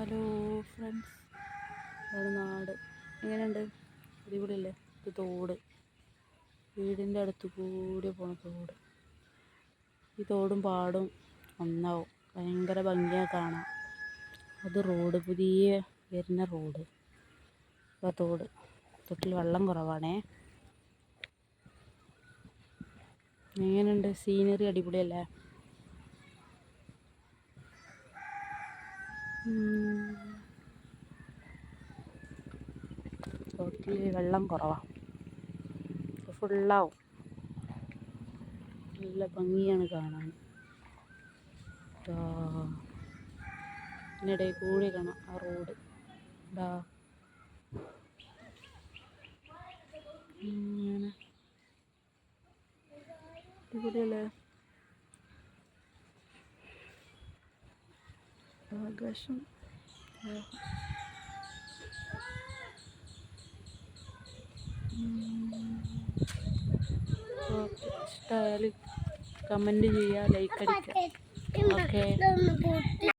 Hello friends ഒരു നാട്. എങ്ങനെയുണ്ട്? അടിപൊളിയല്ലേ? ഇത് തോട്. വീടിന്റെ അടുത്ത് കൂടി പോണ തോട്. ഈ തോടും പാടും ഒന്നാവും ഭയങ്കര ഭംഗിയാണ് കാണാം അത് റോഡ് പുതിയ വരുന്ന റോഡ്. ആ തോട്. തൊട്ടിൽ വെള്ളം കുറവാണേ. എങ്ങനെയുണ്ട്? സീനറി അടിപൊളിയല്ലേ? തോട്ടിൽ വെള്ളം കുറവാണ് ഫുള്ളാവും നല്ല ഭംഗിയാണ് കാണാൻ. ഇതിനിടയിൽ കൂടി കാണാം ആ റോഡ്. ഇതാ ഇങ്ങനെ. ആകാശം. ഇഷ്ടമായാൽ കമന്റ് ചെയ്യുക ലൈക്ക് അടിക്കുക. ഓക്കെ